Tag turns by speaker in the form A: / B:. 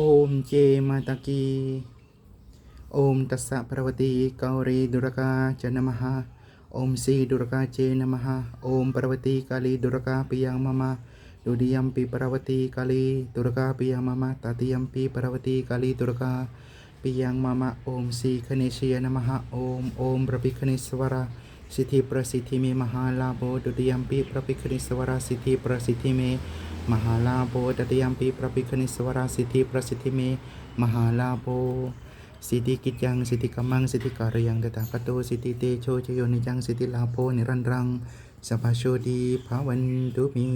A: โอมเจมาตากีโอมตัสสะพระวตีเการีดุรกาจนะมหาโอมสีดุรกาเจนะมหาโอมพระวตีกาลีดุรกาปิยังมะมะดุดิยัมปิพระวตีกาลีดุรกาปิยังมะมะตติยัมปิพระวตีกาลีดุรกาปิยังมะมะโอมสีคเนชยนะมหาโอมโอมพระภิกขเนสวราสิทธิประสิทธิเมมหาลาโบดุดิยัมปิพระภิกขเนสวราสิทธิประสิทธิเม มหาลาโภตติยัมปีพระภิกขณิสวราสิทธิประสิทธิเม มหาลาโภสิทธิกิจยังสิทธิกัมมังสิทธิการยังตถาคโตสิทธิเตโชชโยนิจังสิทธิลาโภนิรันดรังสัพพโชดีภาวันตุมี